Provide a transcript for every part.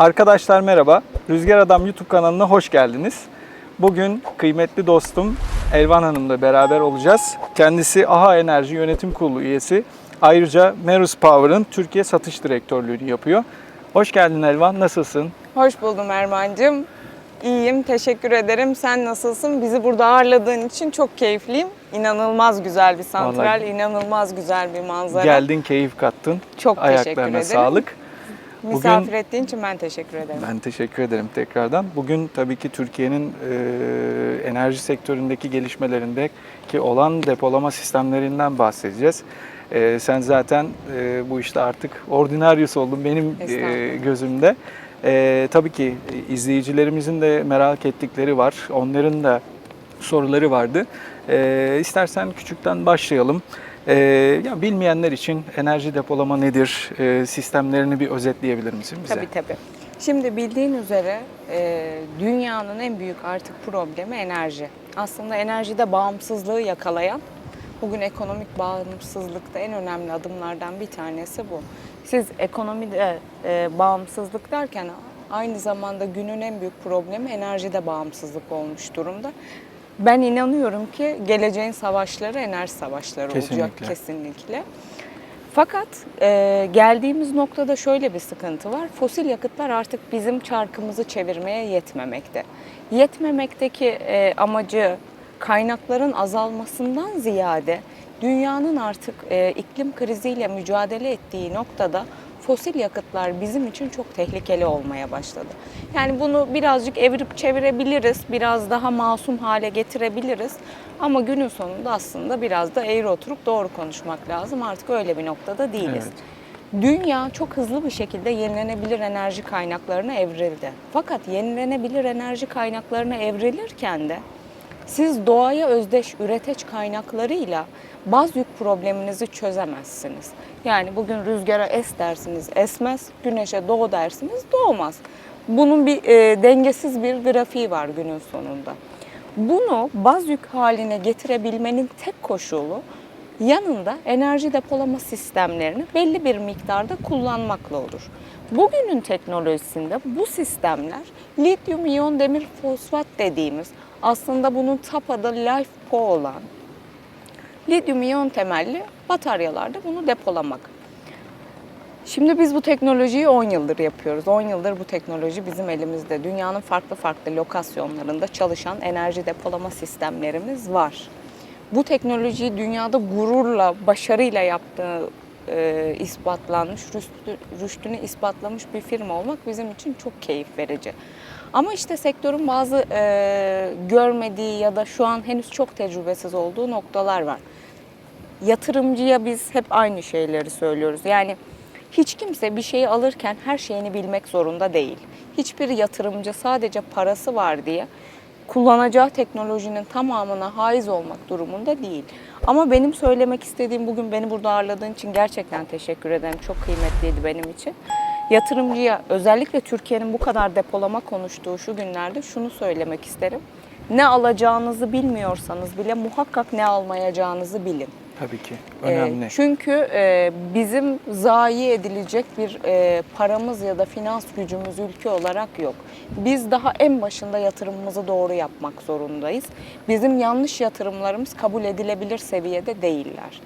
Arkadaşlar merhaba. Rüzgar Adam YouTube kanalına hoş geldiniz. Bugün kıymetli dostum Elvan Hanım'la beraber olacağız. Kendisi AHA Enerji Yönetim Kurulu üyesi. Ayrıca Merus Power'ın Türkiye Satış Direktörlüğünü yapıyor. Hoş geldin Elvan, nasılsın? Hoş buldum Erman'cığım. İyiyim, teşekkür ederim. Sen nasılsın? Bizi burada ağırladığın için çok keyifliyim. İnanılmaz güzel bir santral, Vallahi- inanılmaz güzel bir manzara. Geldin, keyif kattın. Çok teşekkür Ayaklarına ederim. sağlık. Misafir Bugün- ettiğin için ben teşekkür ederim. Ben teşekkür ederim tekrardan. Bugün tabii ki Türkiye'nin e, enerji sektöründeki gelişmelerindeki olan depolama sistemlerinden bahsedeceğiz. E, sen zaten e, bu işte artık ordinaryus oldun benim e, gözümde. E, tabii ki izleyicilerimizin de merak ettikleri var. Onların da soruları vardı. E, istersen küçükten başlayalım. E, ya bilmeyenler için enerji depolama nedir? E, sistemlerini bir özetleyebilir misin bize? Tabii tabii. Şimdi bildiğin üzere e, dünyanın en büyük artık problemi enerji. Aslında enerjide bağımsızlığı yakalayan, bugün ekonomik bağımsızlıkta en önemli adımlardan bir tanesi bu. Siz ekonomide e, bağımsızlık derken aynı zamanda günün en büyük problemi enerjide bağımsızlık olmuş durumda. Ben inanıyorum ki geleceğin savaşları enerji savaşları olacak Kesinlikle. kesinlikle. Fakat e, geldiğimiz noktada şöyle bir sıkıntı var. Fosil yakıtlar artık bizim çarkımızı çevirmeye yetmemekte. Yetmemekteki e, amacı kaynakların azalmasından ziyade dünyanın artık e, iklim kriziyle mücadele ettiği noktada fosil yakıtlar bizim için çok tehlikeli olmaya başladı. Yani bunu birazcık evirip çevirebiliriz, biraz daha masum hale getirebiliriz. Ama günün sonunda aslında biraz da eğri oturup doğru konuşmak lazım. Artık öyle bir noktada değiliz. Evet. Dünya çok hızlı bir şekilde yenilenebilir enerji kaynaklarına evrildi. Fakat yenilenebilir enerji kaynaklarına evrilirken de siz doğaya özdeş üreteç kaynaklarıyla baz yük probleminizi çözemezsiniz. Yani bugün rüzgara es dersiniz esmez, güneşe doğu dersiniz doğmaz. Bunun bir e, dengesiz bir grafiği var günün sonunda. Bunu baz yük haline getirebilmenin tek koşulu yanında enerji depolama sistemlerini belli bir miktarda kullanmakla olur. Bugünün teknolojisinde bu sistemler lityum iyon demir fosfat dediğimiz aslında bunun tap adı LiFePO olan lityum iyon temelli bataryalarda bunu depolamak. Şimdi biz bu teknolojiyi 10 yıldır yapıyoruz. 10 yıldır bu teknoloji bizim elimizde. Dünyanın farklı farklı lokasyonlarında çalışan enerji depolama sistemlerimiz var. Bu teknolojiyi dünyada gururla, başarıyla yaptığı e, ispatlanmış, rüştü, rüştünü ispatlamış bir firma olmak bizim için çok keyif verici. Ama işte sektörün bazı e, görmediği ya da şu an henüz çok tecrübesiz olduğu noktalar var yatırımcıya biz hep aynı şeyleri söylüyoruz. Yani hiç kimse bir şeyi alırken her şeyini bilmek zorunda değil. Hiçbir yatırımcı sadece parası var diye kullanacağı teknolojinin tamamına haiz olmak durumunda değil. Ama benim söylemek istediğim bugün beni burada ağırladığın için gerçekten teşekkür ederim. Çok kıymetliydi benim için. Yatırımcıya özellikle Türkiye'nin bu kadar depolama konuştuğu şu günlerde şunu söylemek isterim. Ne alacağınızı bilmiyorsanız bile muhakkak ne almayacağınızı bilin. Tabii ki. Ee, Önemli. çünkü e, bizim zayi edilecek bir e, paramız ya da finans gücümüz ülke olarak yok. Biz daha en başında yatırımımızı doğru yapmak zorundayız. Bizim yanlış yatırımlarımız kabul edilebilir seviyede değiller.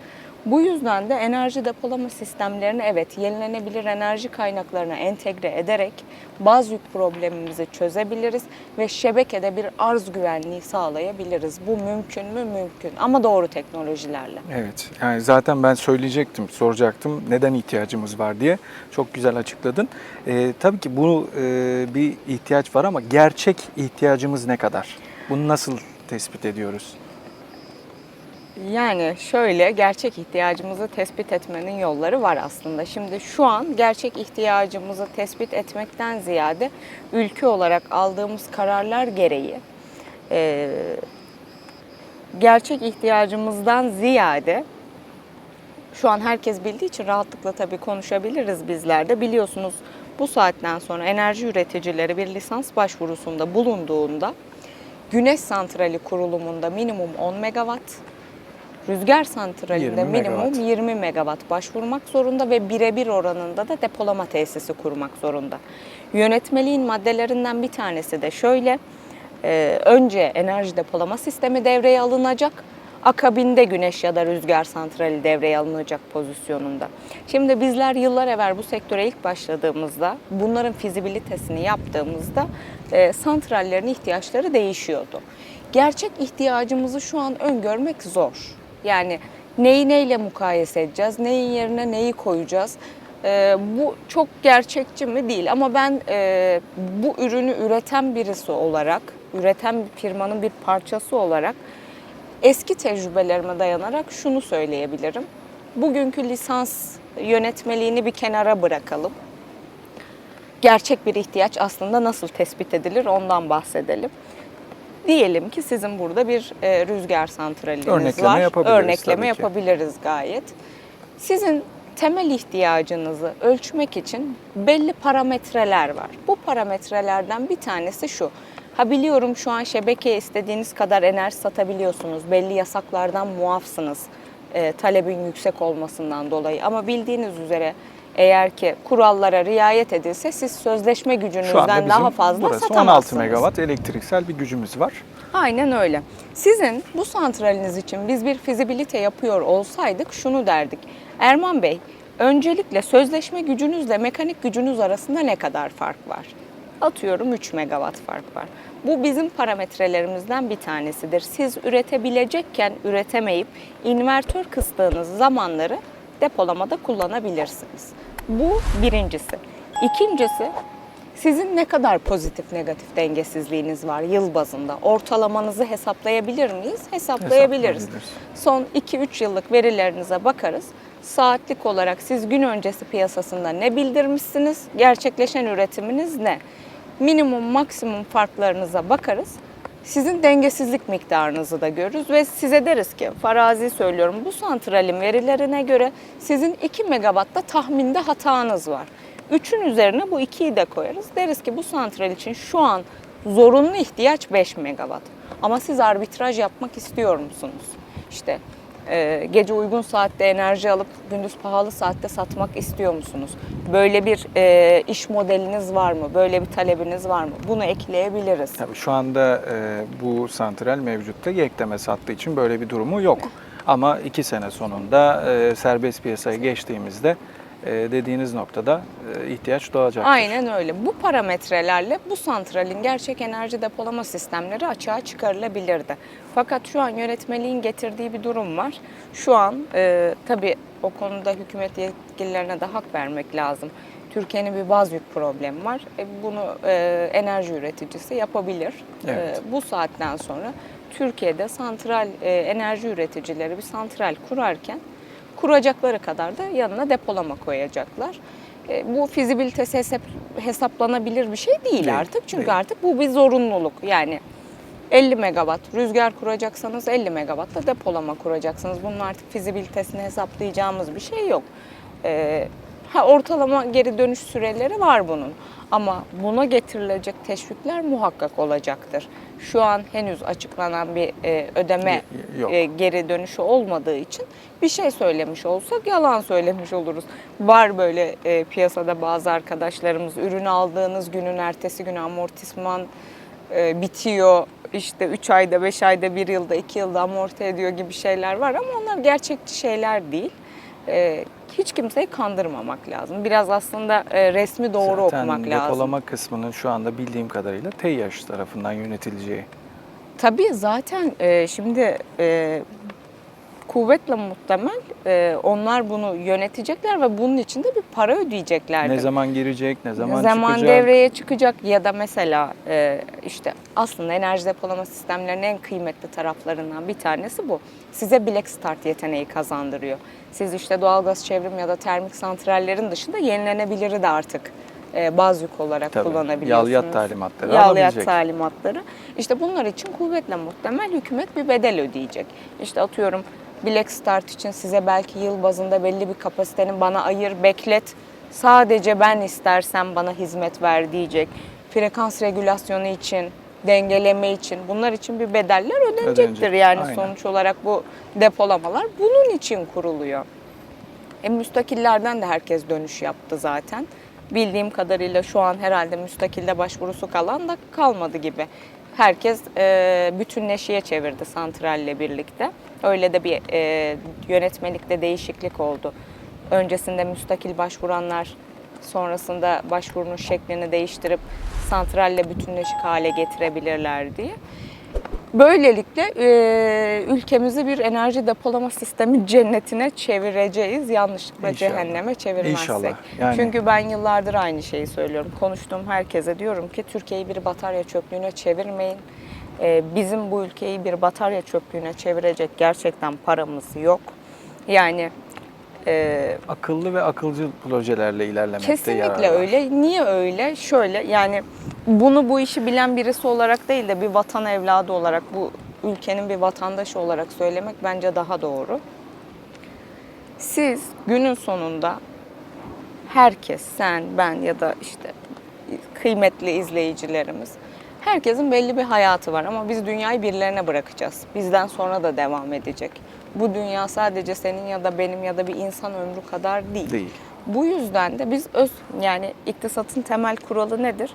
Bu yüzden de enerji depolama sistemlerini evet yenilenebilir enerji kaynaklarına entegre ederek baz yük problemimizi çözebiliriz ve şebekede bir arz güvenliği sağlayabiliriz. Bu mümkün mü? Mümkün ama doğru teknolojilerle. Evet. Yani zaten ben söyleyecektim, soracaktım neden ihtiyacımız var diye. Çok güzel açıkladın. Ee, tabii ki bu e, bir ihtiyaç var ama gerçek ihtiyacımız ne kadar? Bunu nasıl tespit ediyoruz? Yani şöyle gerçek ihtiyacımızı tespit etmenin yolları var aslında. Şimdi şu an gerçek ihtiyacımızı tespit etmekten ziyade ülke olarak aldığımız kararlar gereği e, gerçek ihtiyacımızdan ziyade şu an herkes bildiği için rahatlıkla tabii konuşabiliriz bizler de. Biliyorsunuz bu saatten sonra enerji üreticileri bir lisans başvurusunda bulunduğunda güneş santrali kurulumunda minimum 10 megawatt, Rüzgar santralinde 20 minimum megawatt. 20 megawatt başvurmak zorunda ve birebir oranında da depolama tesisi kurmak zorunda. Yönetmeliğin maddelerinden bir tanesi de şöyle. e, önce enerji depolama sistemi devreye alınacak. Akabinde güneş ya da rüzgar santrali devreye alınacak pozisyonunda. Şimdi bizler yıllar evvel bu sektöre ilk başladığımızda, bunların fizibilitesini yaptığımızda e, santrallerin ihtiyaçları değişiyordu. Gerçek ihtiyacımızı şu an öngörmek zor. Yani neyi neyle mukayese edeceğiz, neyin yerine neyi koyacağız? Ee, bu çok gerçekçi mi değil ama ben e, bu ürünü üreten birisi olarak, üreten bir firmanın bir parçası olarak eski tecrübelerime dayanarak şunu söyleyebilirim. Bugünkü lisans yönetmeliğini bir kenara bırakalım. Gerçek bir ihtiyaç aslında nasıl tespit edilir ondan bahsedelim. Diyelim ki sizin burada bir e, rüzgar santraliniz Örnekleme var. yapabiliriz Örnekleme yapabiliriz gayet. Sizin temel ihtiyacınızı ölçmek için belli parametreler var. Bu parametrelerden bir tanesi şu. Ha biliyorum şu an şebekeye istediğiniz kadar enerji satabiliyorsunuz. Belli yasaklardan muafsınız. e, talebin yüksek olmasından dolayı. Ama bildiğiniz üzere eğer ki kurallara riayet edilse siz sözleşme gücünüzden daha fazla burası 16 satamazsınız. megawatt elektriksel bir gücümüz var. Aynen öyle. Sizin bu santraliniz için biz bir fizibilite yapıyor olsaydık şunu derdik. Erman Bey, öncelikle sözleşme gücünüzle mekanik gücünüz arasında ne kadar fark var? Atıyorum 3 megawatt fark var. Bu bizim parametrelerimizden bir tanesidir. Siz üretebilecekken üretemeyip invertör kıstığınız zamanları depolamada kullanabilirsiniz. Bu birincisi. İkincisi sizin ne kadar pozitif negatif dengesizliğiniz var yıl bazında? Ortalamanızı hesaplayabilir miyiz? Hesaplayabiliriz. Hesaplayabiliriz. Son 2-3 yıllık verilerinize bakarız. Saatlik olarak siz gün öncesi piyasasında ne bildirmişsiniz? Gerçekleşen üretiminiz ne? Minimum maksimum farklarınıza bakarız. Sizin dengesizlik miktarınızı da görürüz ve size deriz ki farazi söylüyorum bu santralin verilerine göre sizin 2 megawatta tahminde hatanız var. 3'ün üzerine bu 2'yi de koyarız. Deriz ki bu santral için şu an zorunlu ihtiyaç 5 megawatt. Ama siz arbitraj yapmak istiyor musunuz? İşte e, gece uygun saatte enerji alıp gündüz pahalı saatte satmak istiyor musunuz? Böyle bir e, iş modeliniz var mı? Böyle bir talebiniz var mı? Bunu ekleyebiliriz. Tabii şu anda e, bu santral mevcutta yekleme sattığı için böyle bir durumu yok. Ama iki sene sonunda e, serbest piyasaya geçtiğimizde dediğiniz noktada e, ihtiyaç doğacaktır. Aynen öyle. Bu parametrelerle bu santralin gerçek enerji depolama sistemleri açığa çıkarılabilirdi. Fakat şu an yönetmeliğin getirdiği bir durum var. Şu an e, tabii o konuda hükümet yetkililerine de hak vermek lazım. Türkiye'nin bir baz yük problemi var. E, bunu e, enerji üreticisi yapabilir. Evet. E, bu saatten sonra Türkiye'de santral e, enerji üreticileri bir santral kurarken kuracakları kadar da yanına depolama koyacaklar. E, bu fizibilitesi hesap, hesaplanabilir bir şey değil, Değil, artık. Çünkü değil. artık bu bir zorunluluk. Yani 50 megawatt rüzgar kuracaksanız 50 megawatt da depolama kuracaksınız. Bunun artık fizibilitesini hesaplayacağımız bir şey yok. E, ha, ortalama geri dönüş süreleri var bunun. Ama buna getirilecek teşvikler muhakkak olacaktır. Şu an henüz açıklanan bir e, ödeme yok. e, geri dönüşü olmadığı için bir şey söylemiş olsak yalan söylemiş oluruz. Var böyle e, piyasada bazı arkadaşlarımız ürünü aldığınız günün ertesi günü amortisman e, bitiyor. İşte 3 ayda, 5 ayda, 1 yılda, 2 yılda amorti ediyor gibi şeyler var ama onlar gerçekçi şeyler değil. E, hiç kimseyi kandırmamak lazım. Biraz aslında e, resmi doğru Zaten okumak lazım. depolama kısmının şu anda bildiğim kadarıyla TEİAŞ tarafından yönetileceği. Tabii zaten e, şimdi e, kuvvetle muhtemel e, onlar bunu yönetecekler ve bunun için de bir para ödeyeceklerdir. Ne zaman girecek, ne zaman, Zaman çıkacak? devreye çıkacak ya da mesela e, işte aslında enerji depolama sistemlerinin en kıymetli taraflarından bir tanesi bu. Size Black Start yeteneği kazandırıyor. Siz işte doğalgaz çevrim ya da termik santrallerin dışında yenilenebiliri de artık e, baz yük olarak Tabii, kullanabiliyorsunuz. yaliyat talimatları alabilecek. talimatları. İşte bunlar için kuvvetle muhtemel hükümet bir bedel ödeyecek. İşte atıyorum Black Start için size belki yıl bazında belli bir kapasitenin bana ayır, beklet. Sadece ben istersem bana hizmet ver diyecek. Frekans regülasyonu için dengeleme için bunlar için bir bedeller ödenecektir. Ödenecek, Yani aynen. sonuç olarak bu depolamalar bunun için kuruluyor. E, müstakillerden de herkes dönüş yaptı zaten. Bildiğim kadarıyla şu an herhalde müstakilde başvurusu kalan da kalmadı gibi. Herkes e, bütünleşiye çevirdi santralle birlikte. Öyle de bir e, yönetmelikte değişiklik oldu. Öncesinde müstakil başvuranlar sonrasında başvurunun şeklini değiştirip santralle bütünleşik hale getirebilirler diye. Böylelikle e, ülkemizi bir enerji depolama sistemi cennetine çevireceğiz. Yanlışlıkla İnşallah. cehenneme çevirmezsek. İnşallah. Yani- Çünkü ben yıllardır aynı şeyi söylüyorum. Konuştuğum herkese diyorum ki Türkiye'yi bir batarya çöplüğüne çevirmeyin. E, bizim bu ülkeyi bir batarya çöplüğüne çevirecek gerçekten paramız yok. Yani e, Akıllı ve akılcı projelerle ilerlemekte Kesinlikle yarar öyle. Niye öyle? Şöyle yani bunu bu işi bilen birisi olarak değil de bir vatan evladı olarak bu ülkenin bir vatandaşı olarak söylemek bence daha doğru. Siz günün sonunda herkes, sen, ben ya da işte kıymetli izleyicilerimiz herkesin belli bir hayatı var ama biz dünyayı birilerine bırakacağız. Bizden sonra da devam edecek. Bu dünya sadece senin ya da benim ya da bir insan ömrü kadar değil. Değil. Bu yüzden de biz öz yani iktisatın temel kuralı nedir?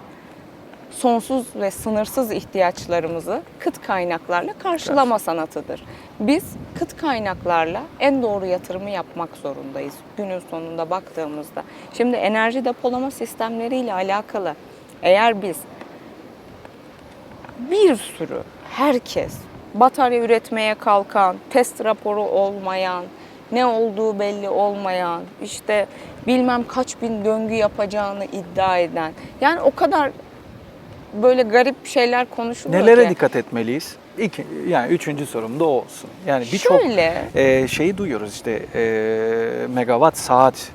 Sonsuz ve sınırsız ihtiyaçlarımızı kıt kaynaklarla karşılama sanatıdır. Biz kıt kaynaklarla en doğru yatırımı yapmak zorundayız günün sonunda baktığımızda. Şimdi enerji depolama sistemleriyle alakalı eğer biz bir sürü herkes batarya üretmeye kalkan, test raporu olmayan, ne olduğu belli olmayan, işte bilmem kaç bin döngü yapacağını iddia eden. Yani o kadar böyle garip şeyler konuşuluyor Nelere ki. dikkat etmeliyiz? İlk, yani üçüncü sorum da o olsun. Yani birçok e, şeyi duyuyoruz işte e, megawatt saat.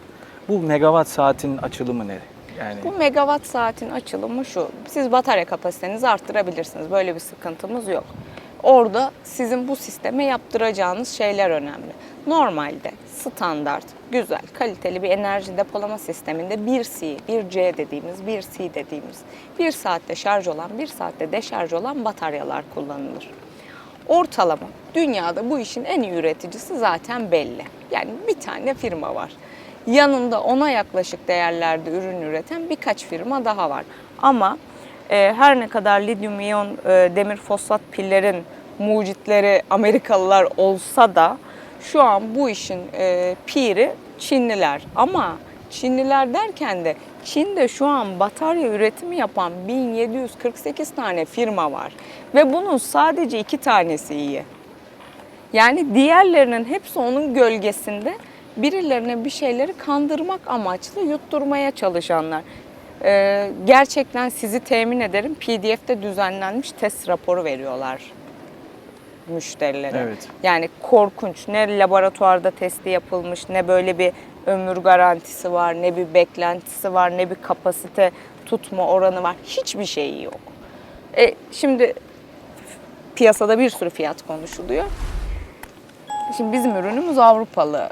Bu megawatt saatin açılımı ne? Yani Bu megawatt saatin açılımı şu. Siz batarya kapasitenizi arttırabilirsiniz. Böyle bir sıkıntımız yok. Orada sizin bu sisteme yaptıracağınız şeyler önemli. Normalde standart, güzel, kaliteli bir enerji depolama sisteminde 1C, 1C dediğimiz, 1C dediğimiz, 1 saatte şarj olan, 1 saatte deşarj olan bataryalar kullanılır. Ortalama dünyada bu işin en iyi üreticisi zaten belli. Yani bir tane firma var. Yanında ona yaklaşık değerlerde ürün üreten birkaç firma daha var. Ama e, her ne kadar lityum iyon e, demir fosfat pillerin mucitleri Amerikalılar olsa da şu an bu işin e, piri Çinliler. Ama Çinliler derken de Çin'de şu an batarya üretimi yapan 1748 tane firma var. Ve bunun sadece iki tanesi iyi. Yani diğerlerinin hepsi onun gölgesinde birilerine bir şeyleri kandırmak amaçlı yutturmaya çalışanlar. Ee, gerçekten sizi temin ederim PDF'de düzenlenmiş test raporu veriyorlar müşterilere. Evet. Yani korkunç. Ne laboratuvarda testi yapılmış, ne böyle bir ömür garantisi var, ne bir beklentisi var, ne bir kapasite tutma oranı var. Hiçbir şeyi yok. E, şimdi piyasada bir sürü fiyat konuşuluyor. Şimdi bizim ürünümüz Avrupalı.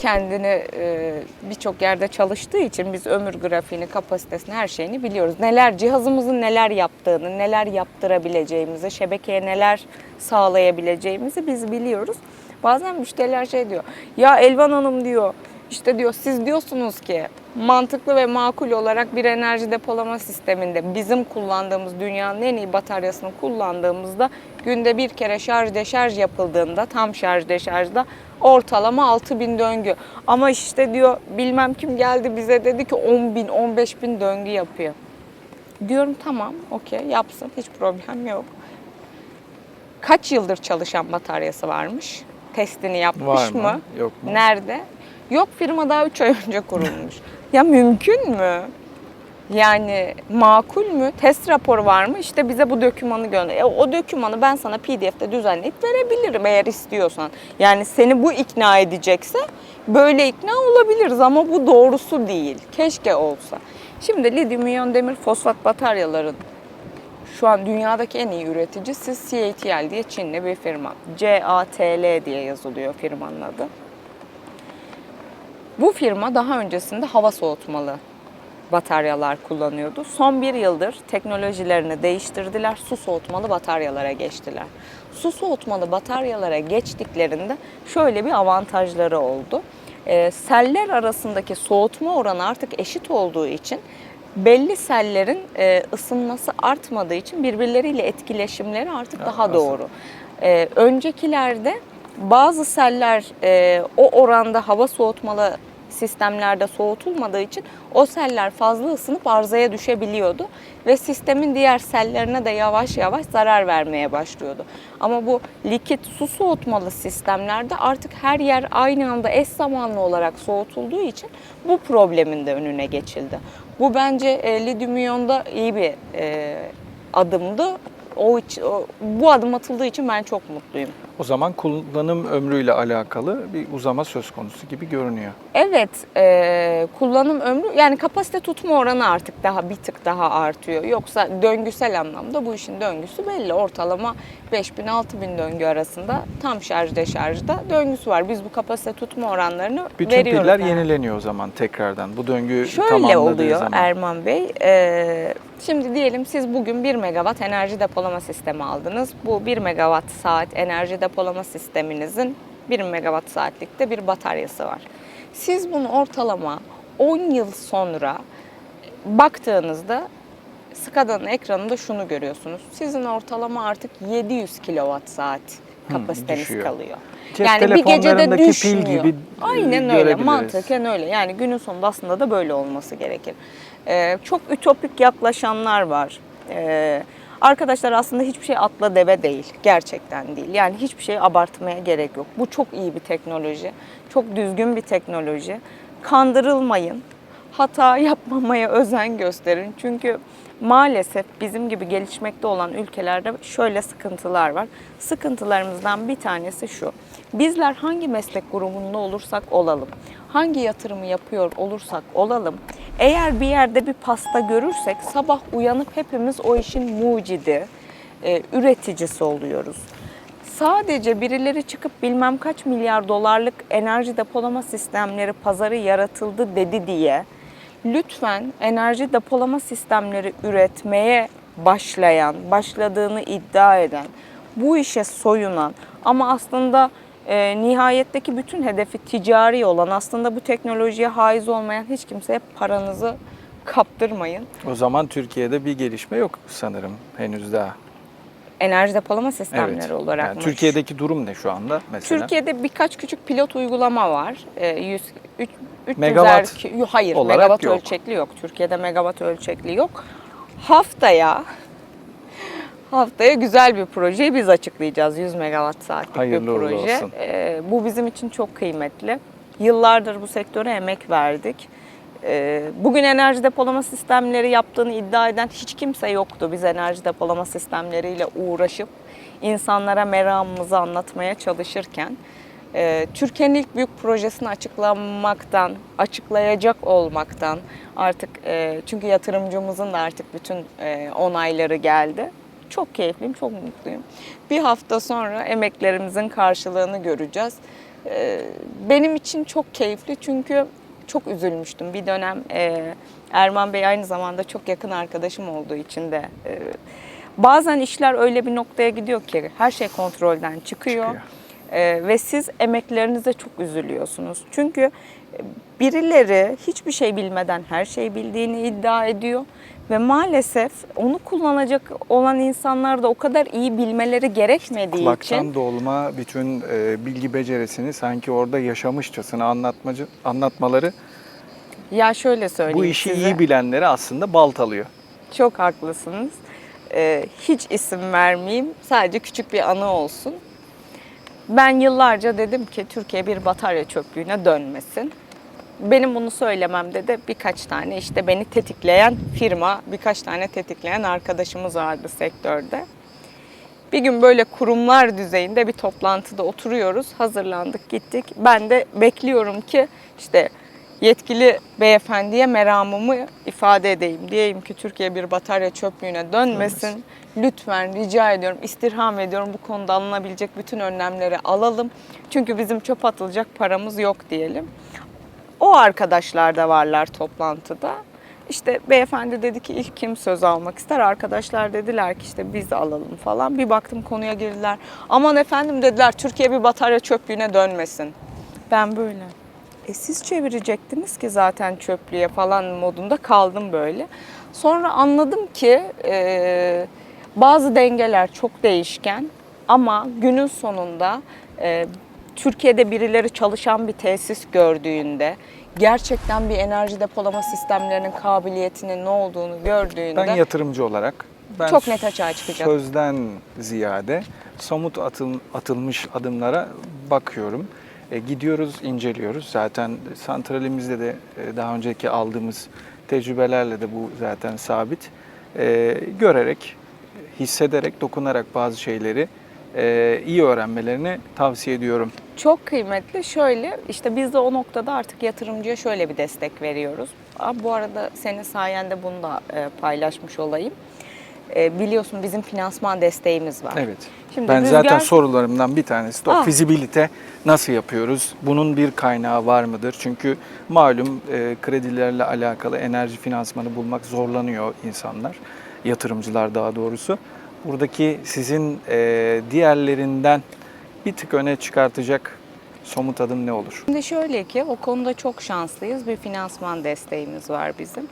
Kendini e, birçok yerde çalıştığı için biz ömür grafiğini, kapasitesini, her şeyini biliyoruz. Neler cihazımızın neler yaptığını, neler yaptırabileceğimizi, şebekeye neler sağlayabileceğimizi biz biliyoruz. Bazen müşteriler şey diyor. Ya Elvan Hanım diyor. işte diyor siz diyorsunuz ki mantıklı ve makul olarak bir enerji depolama sisteminde bizim kullandığımız dünyanın en iyi bataryasını kullandığımızda günde bir kere şarj deşarj yapıldığında tam şarj deşarjda ortalama 6000 döngü. Ama işte diyor bilmem kim geldi bize dedi ki 10 bin 15 bin döngü yapıyor. Diyorum tamam okey yapsın hiç problem yok. Kaç yıldır çalışan bataryası varmış? Testini yapmış Var mı, mı? yok mu? Nerede? Yok firma daha 3 ay önce kurulmuş. Ya mümkün mü? Yani makul mü? Test raporu var mı? İşte bize bu dokümanı gönder. E, o dokümanı ben sana PDF'de düzenleyip verebilirim eğer istiyorsan. Yani seni bu ikna edecekse böyle ikna olabiliriz ama bu doğrusu değil. Keşke olsa. Şimdi lityum iyon demir fosfat bataryaların şu an dünyadaki en iyi üreticisi CATL diye Çinli bir firma. CATL diye yazılıyor firmanın adı. Bu firma daha öncesinde hava soğutmalı bataryalar kullanıyordu. Son bir yıldır teknolojilerini değiştirdiler. Su soğutmalı bataryalara geçtiler. Su soğutmalı bataryalara geçtiklerinde şöyle bir avantajları oldu. Ee, seller arasındaki soğutma oranı artık eşit olduğu için belli sellerin e, ısınması artmadığı için birbirleriyle etkileşimleri artık daha nasıl? doğru. Ee, öncekilerde bazı seller e, o oranda hava soğutmalı sistemlerde soğutulmadığı için o seller fazla ısınıp arızaya düşebiliyordu ve sistemin diğer sellerine de yavaş yavaş zarar vermeye başlıyordu. Ama bu likit su soğutmalı sistemlerde artık her yer aynı anda eş zamanlı olarak soğutulduğu için bu problemin de önüne geçildi. Bu bence e, iyi bir e, adımdı. O, o bu adım atıldığı için ben çok mutluyum. O zaman kullanım ömrüyle alakalı bir uzama söz konusu gibi görünüyor. Evet, e, kullanım ömrü yani kapasite tutma oranı artık daha bir tık daha artıyor. Yoksa döngüsel anlamda bu işin döngüsü belli. Ortalama 5000-6000 döngü arasında tam şarj deşarjda döngüsü var. Biz bu kapasite tutma oranlarını Bütün veriyoruz. piller yani. yenileniyor o zaman tekrardan. Bu döngü Şöyle oluyor zaman. Erman Bey. e, şimdi diyelim siz bugün 1 megawatt enerji depolama sistemi aldınız. Bu 1 megawatt saat enerji depolama sisteminizin 1 megawatt saatlikte bir bataryası var. Siz bunu ortalama 10 yıl sonra baktığınızda SCADA'nın ekranında şunu görüyorsunuz. Sizin ortalama artık 700 kilowatt saat kapasiteniz düşüyor. kalıyor. Cep yani bir gecede telefonlarındaki pil düşmüyor. gibi, Aynen öyle mantıken öyle. Yani günün sonunda aslında da böyle olması gerekir. Ee, çok ütopik yaklaşanlar var. Ee, arkadaşlar aslında hiçbir şey atla deve değil. Gerçekten değil. Yani hiçbir şey abartmaya gerek yok. Bu çok iyi bir teknoloji. Çok düzgün bir teknoloji. Kandırılmayın. Hata yapmamaya özen gösterin. Çünkü maalesef bizim gibi gelişmekte olan ülkelerde şöyle sıkıntılar var. Sıkıntılarımızdan bir tanesi şu. Bizler hangi meslek grubunda olursak olalım, hangi yatırımı yapıyor olursak olalım, eğer bir yerde bir pasta görürsek sabah uyanıp hepimiz o işin mucidi, e, üreticisi oluyoruz. Sadece birileri çıkıp bilmem kaç milyar dolarlık enerji depolama sistemleri pazarı yaratıldı dedi diye lütfen enerji depolama sistemleri üretmeye başlayan, başladığını iddia eden, bu işe soyunan ama aslında e, nihayetteki bütün hedefi ticari olan, aslında bu teknolojiye haiz olmayan hiç kimseye paranızı kaptırmayın. O zaman Türkiye'de bir gelişme yok sanırım henüz daha. Enerji depolama sistemleri olarak Yani mı? Türkiye'deki durum ne şu anda mesela? Türkiye'de birkaç küçük pilot uygulama var. Ee, 100, üç- 300'er Megawatt hayır, olarak megawatt yok. ölçekli yok. Türkiye'de megawatt ölçekli yok. Haftaya haftaya güzel bir projeyi biz açıklayacağız. 100 megawatt saatlik Hayırlı bir proje. olsun. Ee, bu bizim için çok kıymetli. Yıllardır bu sektöre emek verdik. Ee, Bugün enerji depolama sistemleri yaptığını iddia eden hiç kimse yoktu. Biz enerji depolama sistemleriyle uğraşıp insanlara meramımızı anlatmaya çalışırken e, Türkiye'nin ilk büyük projesini açıklamaktan, açıklayacak olmaktan artık e, çünkü yatırımcımızın da artık bütün e, onayları geldi. Çok keyifliyim, çok mutluyum. Bir hafta sonra emeklerimizin karşılığını göreceğiz. E, Benim için çok keyifli çünkü çok üzülmüştüm. Bir dönem e, Erman Bey aynı zamanda çok yakın arkadaşım olduğu için de e, bazen işler öyle bir noktaya gidiyor ki her şey kontrolden çıkıyor. Çıkıyor. E, ve siz emeklerinize çok üzülüyorsunuz. Çünkü birileri hiçbir şey bilmeden her şeyi bildiğini iddia ediyor ve maalesef onu kullanacak olan insanlar da o kadar iyi bilmeleri gerekmediği Kulaktan için dolma bütün e, bilgi becerisini sanki orada yaşamışçasına anlatmacı anlatmaları ya şöyle söyleyeyim bu işi size. iyi bilenleri aslında baltalıyor. Çok haklısınız. Ee, hiç isim vermeyeyim. Sadece küçük bir anı olsun. Ben yıllarca dedim ki Türkiye bir batarya çöplüğüne dönmesin. Benim bunu söylememde de birkaç tane işte beni tetikleyen firma, birkaç tane tetikleyen arkadaşımız vardı sektörde. Bir gün böyle kurumlar düzeyinde bir toplantıda oturuyoruz. Hazırlandık, gittik. Ben de bekliyorum ki işte yetkili beyefendiye meramımı ifade edeyim. Diyeyim ki Türkiye bir batarya çöplüğüne dönmesin. Lütfen rica ediyorum, istirham ediyorum bu konuda alınabilecek bütün önlemleri alalım. Çünkü bizim çöp atılacak paramız yok diyelim. O arkadaşlar da varlar toplantıda. İşte beyefendi dedi ki ilk kim söz almak ister? Arkadaşlar dediler ki işte biz alalım falan. Bir baktım konuya girdiler. Aman efendim dediler Türkiye bir batarya çöplüğüne dönmesin. Ben böyle. E siz çevirecektiniz ki zaten çöplüğe falan modunda kaldım böyle. Sonra anladım ki e, bazı dengeler çok değişken ama günün sonunda e, Türkiye'de birileri çalışan bir tesis gördüğünde gerçekten bir enerji depolama sistemlerinin kabiliyetinin ne olduğunu gördüğünde Ben yatırımcı olarak ben Çok net açığa çıkacak. Sözden ziyade somut atıl, atılmış adımlara bakıyorum. E, gidiyoruz, inceliyoruz. Zaten santralimizde de e, daha önceki aldığımız tecrübelerle de bu zaten sabit. E, görerek, hissederek, dokunarak bazı şeyleri e, iyi öğrenmelerini tavsiye ediyorum. Çok kıymetli. Şöyle işte biz de o noktada artık yatırımcıya şöyle bir destek veriyoruz. Aa, bu arada senin sayende bunu da e, paylaşmış olayım. E, biliyorsun bizim finansman desteğimiz var. Evet. Şimdi ben rüzgar- zaten sorularımdan bir tanesi de o Ah. fizibilite nasıl yapıyoruz? Bunun bir kaynağı var mıdır? Çünkü malum e, kredilerle alakalı enerji finansmanı bulmak zorlanıyor insanlar, yatırımcılar daha doğrusu. Buradaki sizin e, diğerlerinden bir tık öne çıkartacak somut adım ne olur? Şimdi şöyle ki o konuda çok şanslıyız. Bir finansman desteğimiz var bizim.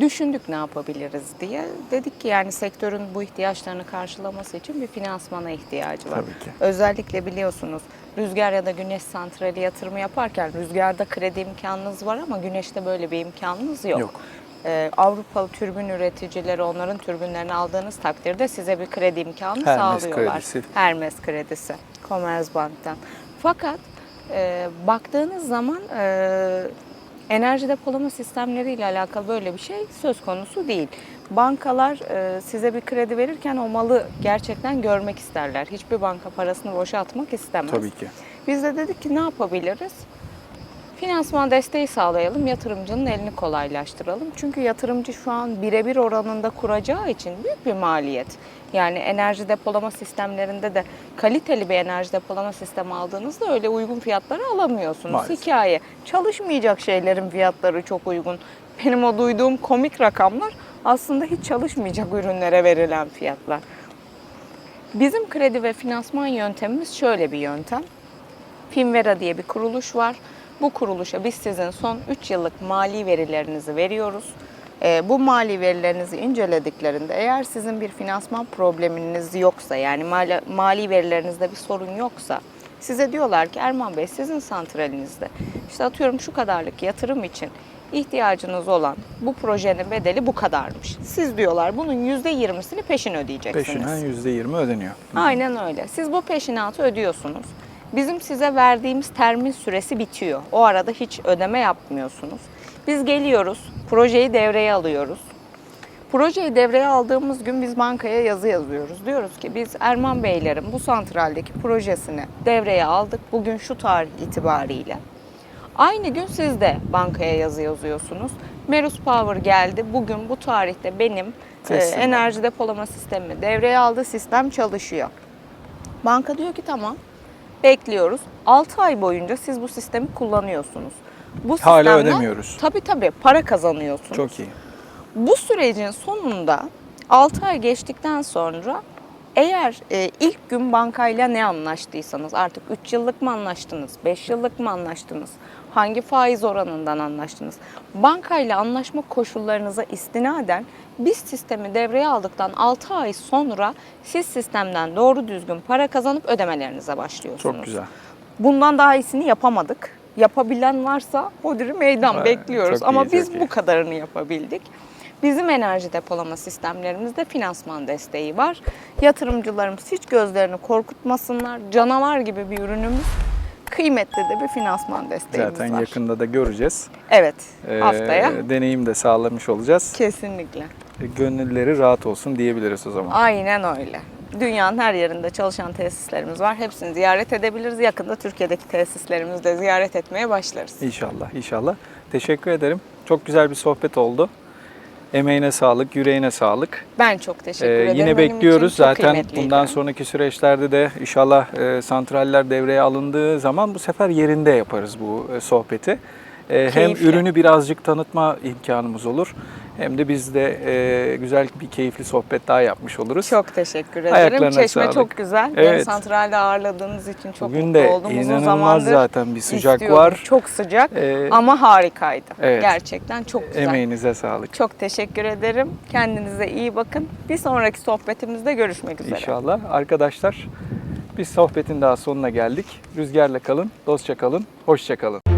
Düşündük ne yapabiliriz diye. Dedik ki yani sektörün bu ihtiyaçlarını karşılaması için bir finansmana ihtiyacı var. Tabii ki. Özellikle biliyorsunuz rüzgar ya da güneş santrali yatırımı yaparken rüzgarda kredi imkanınız var ama güneşte böyle bir imkanınız yok. Yok. Ee, Avrupalı türbin üreticileri onların türbinlerini aldığınız takdirde size bir kredi imkanı Hermes sağlıyorlar. kredisi. Hermes kredisi Commerzbank'tan. Fakat e, baktığınız zaman e, enerji depolama sistemleriyle alakalı böyle bir şey söz konusu değil. Bankalar e, size bir kredi verirken o malı gerçekten görmek isterler. Hiçbir banka parasını boşa atmak istemez. Tabii ki. Biz de dedik ki ne yapabiliriz? Finansman desteği sağlayalım, yatırımcının elini kolaylaştıralım. Çünkü yatırımcı şu an birebir oranında kuracağı için büyük bir maliyet. Yani enerji depolama sistemlerinde de kaliteli bir enerji depolama sistemi aldığınızda öyle uygun fiyatları alamıyorsunuz. Maalesef. Hikaye. Çalışmayacak şeylerin fiyatları çok uygun. Benim o duyduğum komik rakamlar aslında hiç çalışmayacak ürünlere verilen fiyatlar. Bizim kredi ve finansman yöntemimiz şöyle bir yöntem. Finvera diye bir kuruluş var. Bu kuruluşa biz sizin son 3 yıllık mali verilerinizi veriyoruz. Ee, bu mali verilerinizi incelediklerinde eğer sizin bir finansman probleminiz yoksa yani mali, mali verilerinizde bir sorun yoksa size diyorlar ki Erman Bey sizin santralinizde işte atıyorum şu kadarlık yatırım için ihtiyacınız olan bu projenin bedeli bu kadarmış. Siz diyorlar bunun %20'sini peşin ödeyeceksiniz. Peşinen %20 ödeniyor. Aynen öyle. Siz bu peşinatı ödüyorsunuz. Bizim size verdiğimiz termin süresi bitiyor. O arada hiç ödeme yapmıyorsunuz. Biz geliyoruz, projeyi devreye alıyoruz. Projeyi devreye aldığımız gün biz bankaya yazı yazıyoruz. Diyoruz ki biz Erman Beylerin bu santraldeki projesini devreye aldık. Bugün şu tarih itibariyle. Aynı gün siz de bankaya yazı yazıyorsunuz. Merus Power geldi. Bugün bu tarihte benim e, enerji depolama sistemimi devreye aldı. Sistem çalışıyor. Banka diyor ki tamam bekliyoruz. 6 ay boyunca siz bu sistemi kullanıyorsunuz. Bu Hala sistemden- ödemiyoruz. Tabii tabii para kazanıyorsunuz. Çok iyi. Bu sürecin sonunda 6 ay geçtikten sonra eğer e, ilk gün bankayla ne anlaştıysanız artık 3 yıllık mı anlaştınız, 5 yıllık mı anlaştınız, hangi faiz oranından anlaştınız? Bankayla anlaşma koşullarınıza istinaden biz sistemi devreye aldıktan 6 ay sonra siz sistemden doğru düzgün para kazanıp ödemelerinize başlıyorsunuz. Çok güzel. Bundan daha iyisini yapamadık. Yapabilen varsa hodri meydan Evet, bekliyoruz. Ama iyi, biz iyi. bu kadarını yapabildik. Bizim enerji depolama sistemlerimizde finansman desteği var. Yatırımcılarımız hiç gözlerini korkutmasınlar. Canavar gibi bir ürünümüz. Kıymetli de bir finansman desteğimiz Zaten var. yakında da göreceğiz. Evet, Ee, haftaya. deneyim de sağlamış olacağız. Kesinlikle. Gönülleri rahat olsun diyebiliriz o zaman. Aynen öyle. Dünyanın her yerinde çalışan tesislerimiz var. Hepsini ziyaret edebiliriz. Yakında Türkiye'deki tesislerimizi de ziyaret etmeye başlarız. İnşallah, inşallah. Teşekkür ederim. Çok güzel bir sohbet oldu. Emeğine sağlık, yüreğine sağlık. Ben çok teşekkür Ee, ederim. yine Benim bekliyoruz. için çok Zaten kıymetliydi. bundan sonraki süreçlerde de inşallah e, santraller devreye alındığı zaman bu sefer yerinde yaparız bu e, sohbeti. E, hem ürünü birazcık tanıtma imkanımız olur. Hem de biz de e, güzel bir keyifli sohbet daha yapmış oluruz. Çok teşekkür ederim. Ayaklarına Çeşme sağlık. çok güzel. Beni Evet. santralde ağırladığınız için çok Bugün mutlu de oldum. Uzun inanılmaz zamandır zaten bir sıcak istiyordum. var. Çok sıcak E, ama harikaydı. Evet. Gerçekten çok güzel. Emeğinize sağlık. Çok teşekkür ederim. Kendinize iyi bakın. Bir sonraki sohbetimizde görüşmek üzere. İnşallah. Arkadaşlar biz sohbetin daha sonuna geldik. Rüzgarla kalın, dostça kalın, hoşça kalın.